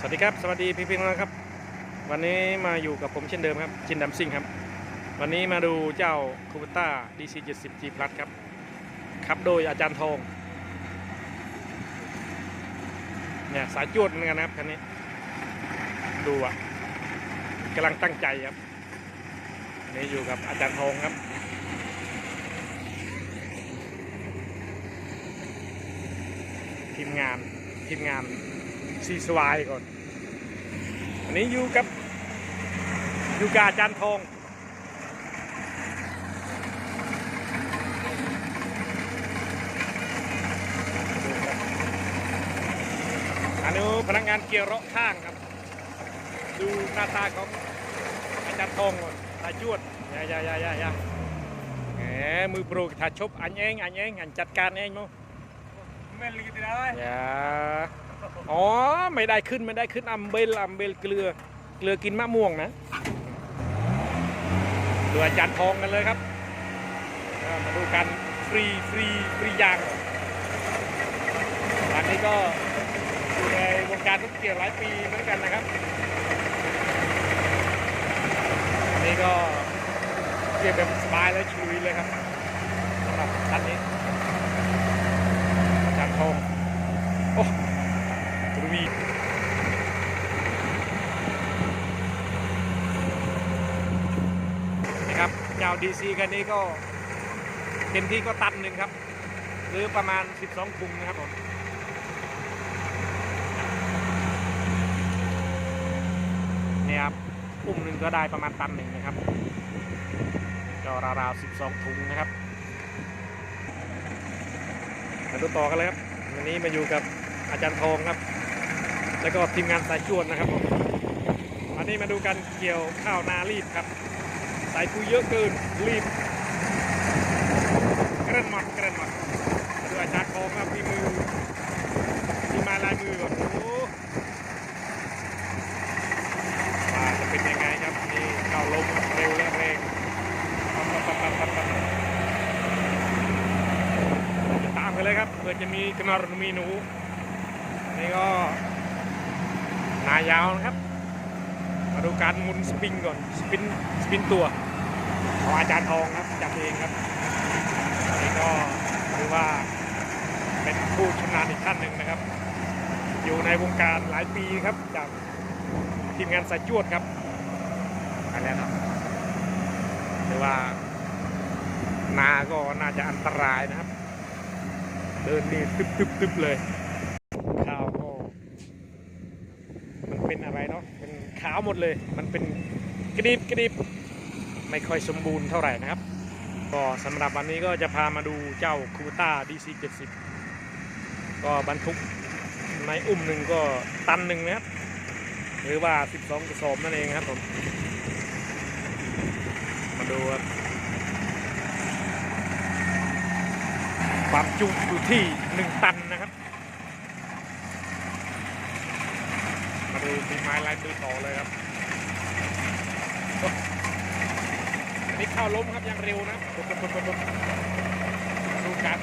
สวัสดีครับ สวัสดีพี่พี่น้องครับ วันนี้มาอยู่กับผมเช่นเดิมครับจินดำซิ่งครับ วันนี้มาดูเจ้าคูเปต้า DC 70 G Plus ครับขับโดยอาจารย์ทองเนี่ยสายจวดเหมือนกันนะครับคันนี้ ดูอะกำลังตั้งใจครับนี่อยู่กับอาจารย์ทองครับทีมงานทีมงาน ซีสวายก่อน อันนี้อยู่กับอยู่กับอาจารย์ทองอันนี้พนักงานเกี่ยวเราะข้างครับ ดูหน้าตาของอาจารย์ทองก่อนตาจวดอยาอยาอยาอยาอยาแหมมือโปรถ้าชบอันเองอันเองอันจัดการเองมั้ง Mel gitu dah. อย่า อ๋อ ไม่ได้ขึ้นไม่ได้ขึ้นอัมเบลอัมเบลเกลือ เกลือกินมะม่วงนะดูอาจารย์ทองกันเลยครับ มาดูกันฟรีฟรีฟรียางร้านนี้ก็อยู่ในวงการรถเกี่ยวหลายปีเหมือนกันนะครับอันนี้ก็เกี่ยวแบบสบายและชุยเลยครับสำหรับคันนี้ อาจารย์ทอง โอ้ทวี นะครับเจ้าดีซีคันนี้ก็เต็มที่ก็ตันหนึ่งครับ หรือประมาณ 12ถุงนะครับผมเนี่ยครับอุ้มหนึ่งก็ได้ประมาณตันหนึ่งนะครับก็ราวๆ12ถุงนะครับมาดูต่อกันเลยครับวันนี้มาอยู่กับอาจารย์ทองครับ แล้วก็ทีมงานสายจวดนะครับผมวันนี้มาดูกันเกี่ยวข้าวนารีบครับ ใสายคุยเยอะเกินรีบกระนหมดกระนหมดมาดูอาจารย์ทองครับมีมือมีมาลายมือก่อนโอ้โหว่าจะเป็นยังไงครับนี่เข้าลมเร็วและแรงปั๊บปั๊บปั๊บปั๊บปั๊บตามกันเลยครับเพื่อจะมีกระนอรมีหนูนี่ก็นายาวนะครับ การหมุนสปริงก่อนสปินสปินตัวของอาจารย์ทองครับจับเองครับนี่ก็ถือว่าเป็นผู้ชำนาญอีกท่านหนึ่งนะครับ อยู่ในวงการหลายปีครับจากทีมงานสายจวดครับไปแล้ครับถือว่านาก็น่าจะอันตรายนะครับ เดินนี่ตึบตึบตึบเลย ข้าวก็ มันเป็นอะไรเนาะ เป็นขาวหมดเลย มันเป็นกระดิบกระดิบไม่ค่อยสมบูรณ์เท่าไหร่นะครับ ก็สำหรับวันนี้ก็จะพามาดูเจ้าคูต้า DC 70 ก็บรรทุกในอุ้มหนึ่งก็ตันหนึ่งนะครับ หรือว่า 12กระสอบนั่นเองครับผม มาดูครับความจุอยู่ที่ 1 ตันนะครับ มา ดูฝีไม้ลายมือต่อเลยครับ อันนี้เข้าล้มครับยังเร็วนะปุ๊บปุ๊บปุ๊บปุ๊บดูการ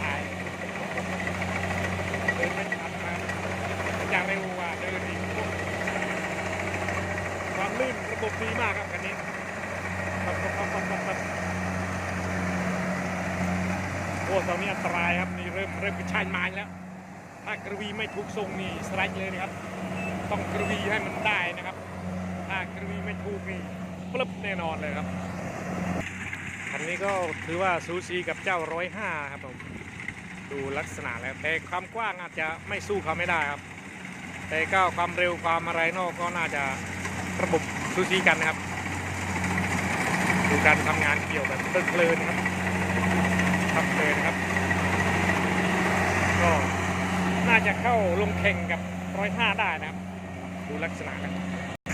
ถ่ายเดินไม่ทันมาอย่างเร็วกว่าเดินอีกความลื่นระบบดีมากครับคันนี้ปั๊บปั๊บปั๊บปั๊บปั๊บโอ้ตอนนี้อันตรายครับนี่เริ่มเริ่มกระชายไม้แล้วถ้ากระวีไม่ถูกทรงนี่สไลด์เลยนะครับ ต้องกระวีให้มันได้นะครับ ถ้ากระวีไม่ถูกนี่ปลึบแน่นอนเลยครับคันนี้ก็ถือว่าซูซีกับเจ้าร้อยห้าครับผมดูลักษณะแล้วแต่ความกว้างอาจจะไม่สู้เขาไม่ได้ครับ แต่ก็ความเร็วความอะไรนอกก็น่าจะระบบซูซีกันนะครับ ดูการทำงานเกี่ยวแบบเพลินครับครับเลยนครับ ก็น่าจะเข้าลงแข่งกับร้อยห้าได้นะครับ ดูลักษณะนะ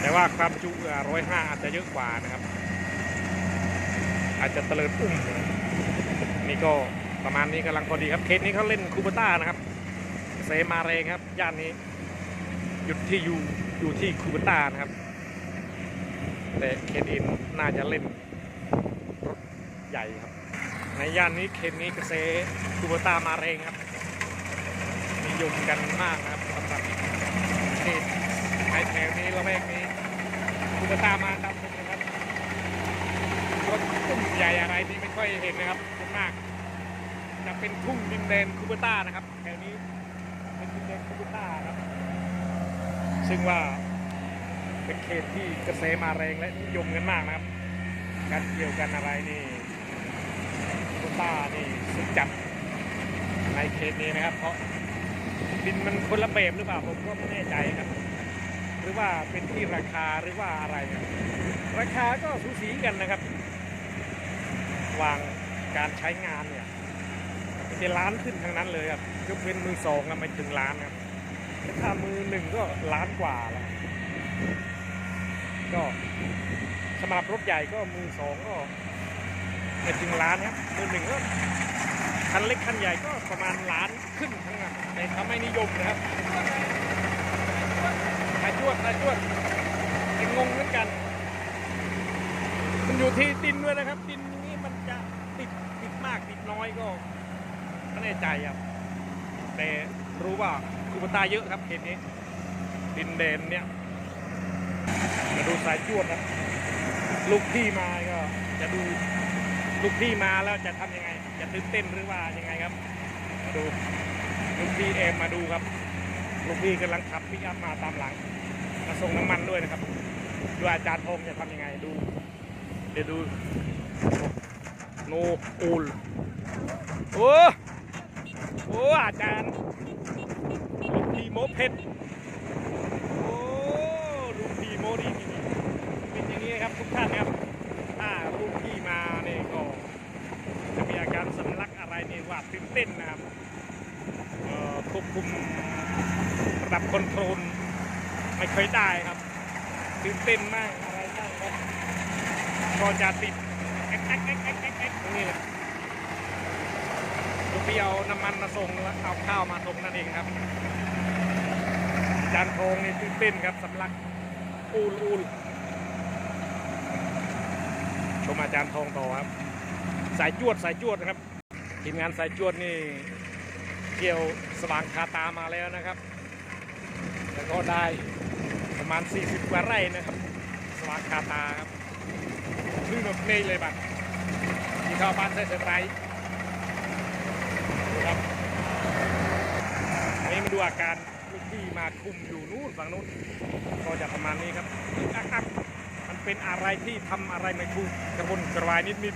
แต่ว่าความจุร้อยห้าอาจจะเยอะกว่านะครับ อาจจะเตลิดอุ้มนี่ก็ประมาณนี้กำลังพอดีครับเคสนี้เขาเล่นคูเปต้านะครับเซมาเรงครับย่านนี้หยุดที่อยู่อยู่ที่คูเปต้านะครับ แต่เคสอินน่าจะเล่นรถใหญ่ครับ ในย่านนี้เคนนี้เกษคูเบต้ามาเรงครับนิยมกันมากครับ สำหรับเขตก็ตามาตามชมนะครับรถตุ้มใหญ่อะไรนี่ไม่ค่อยเห็นนะครับส่วนมาก จะเป็นทุ่งดินแดนคูเบต้านะครับแถวนี้เป็นดินแดนคูเบต้าครับ ซึ่งว่าเป็นเขตที่กระแสมาแรงและนิยมกันมากนะครับ การเกี่ยวกันอะไรนี่คูเบต้านี่สุดจัดในเขตนี้นะครับ เพราะดินมันคนละแบบหรือเปล่าผมก็ไม่แน่ใจครับ หรือว่าเป็นที่ราคาหรือว่าอะไรครับราคาก็สูสีกันนะครับ วางการใช้งานเนี่ยเป็นล้านขึ้นทั้งนั้นเลยครับยกเว้นมือสองนะไม่ถึงล้านครับถ้ามือหนึ่งก็ล้านกว่าแล้วก็สำหรับรถใหญ่ก็มือสองก็ไม่ถึงล้านครับมือหนึ่งก็คันเล็กคันใหญ่ก็ประมาณล้านขึ้นทั้งนั้นแต่เขาไม่นิยมนะครับ จวดนายจวดเป็นงงเหมือนกัน มันอยู่ที่ดินด้วยนะครับ ดินนี้มันจะติดติดมากติดน้อยก็ไม่แน่ใจครับ แต่รู้ว่าคูปตาเยอะครับเขตนี้ ดินแดนเนี่ยมาดูสายจวดนะลูกพี่มาก็จะดูลูกพี่มาแล้วจะทำยังไง จะตื่นเต้นหรือว่ายังไงครับ มาดูลูกพี่เอมมาดูครับลูกพี่กำลังขับปิกอัพมาตามหลัง มาส่งน้ำมันด้วยนะครับดูอาจารย์พงษ์จะทำยังไงดู เดี๋ยวดูโนอูลโอ้โอ้อาจารย์ลูกพีโมเพชรโอ้ลูกพีโมดีนี่เป็นอย่างนี้ครับทุกท่านครับถ้าลูกพี่มาเนี่ยก็จะมีอาการสำลักอะไรนี่ว่าตื่นเต้นนะครับเอ่อควบคุมระดับคอนโทรล ไม่เคยได้ครับตื่นเต้นมากอะไรบ้างครับก็จะติดแอ๊กแอ๊กแอ๊กแอ๊กแอ๊กแอ๊กตรงนี้เลยลูกพี่เอาน้ำมันมาส่งแล้วเอาข้าวมาส่งนั่นเองครับ จานโครงนี่ตื่นเต้นครับสำลักอูลอูลชมอาจารย์ทองต่อครับ สายจวดสายจวดนะครับทีมงานสายจวดนี่เกี่ยวสว่างคาตามาแล้วนะครับ แล้วก็ได้ มาณ 40 กว่าไร่นะครับ สวาคาตาครับพึ่งแบบนี้เลยบัดที่เข้าบ้านใส่เซอร์ไพรส์ครับอันนี้มาดูอาการลูกพี่มาคุมอยู่นู่นฝั่งนู้นก็จะประมาณนี้ครับอักอักมันเป็นอะไรที่ทำอะไรไม่ถูกกระวนกระวายนิด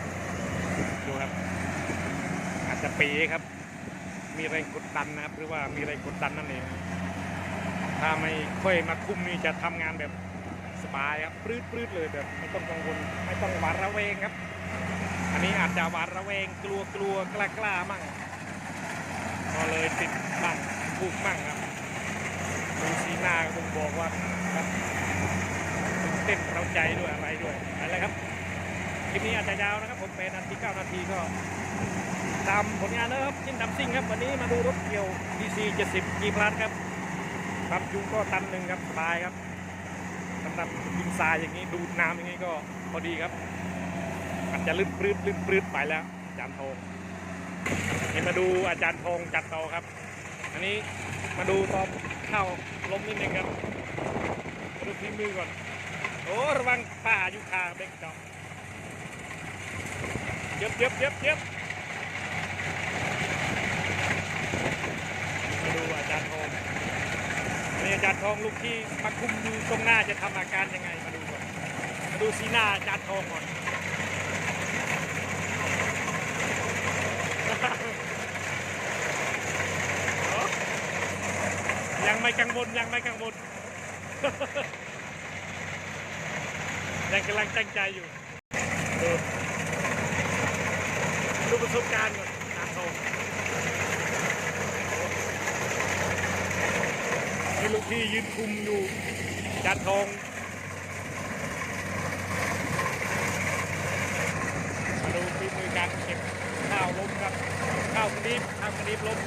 ๆดูครับ อาจจะเป๋ครับ มีแรงกดดันนะครับ หรือว่ามีแรงกดดันนั่นเอง ถ้าไม่ค่อยมาคุมนี่จะทำงานแบบสบายครับปลื้ดปลื้ดเลยแบบไม่ต้องกังวลไม่ต้องหวาดระแวงครับ อันนี้อาจจะหวาดระแวงกลัวกลัวกล้ากล้ามั่งก็เลยติดมั่งผูกมั่งครับดูสีหน้าก็บ่งบอกว่าครับเต้นเราใจด้วยอะไรด้วยอะไรครับคลิปนี้อาจจะยาวนะครับ ผมเป็นนาที9นาทีก็ตามผลงานนะครับยินดำซิ่งครับ วันนี้มาดูรถเกี่ยว DC 70 G Plus ครับ ความจุก็ตันหนึ่งครับสบายครับสำหรับดินทรายอย่างนี้ดูดน้ำอย่างนี้ก็พอดีครับอาจจะลื่นปลื้ดลื่นปลื้ดไปแล้วอาจารย์ทองนี่มาดูอาจารย์ทองจัดต่อครับ อันนี้มาดูตอนเข้าล้มนิดนึงครับดูฝีมือก่อนโอ้ระวังป่าอยู่คาเบรกจอกเย็บเย็บเย็บเย็บมาดูอาจารย์ทองนี่อารย์ทองลูกที่มาคุมอยู่ตรงหน้าจะทำอาการยังไงมาดูก่อนมาดูสีหน้าอาจารย์ทองก่อนยังไม่กังวลยังไม่กังวลยังกำลังตั้งใจอยู่ดูดูประสบการณ์ก่อน ที่ลูกพี่ยืนคุมอยู่จานทองมาดูฝีมือการเก็บข้าวล้มครับข้าวกระดิบข้าวกระดิบล้ม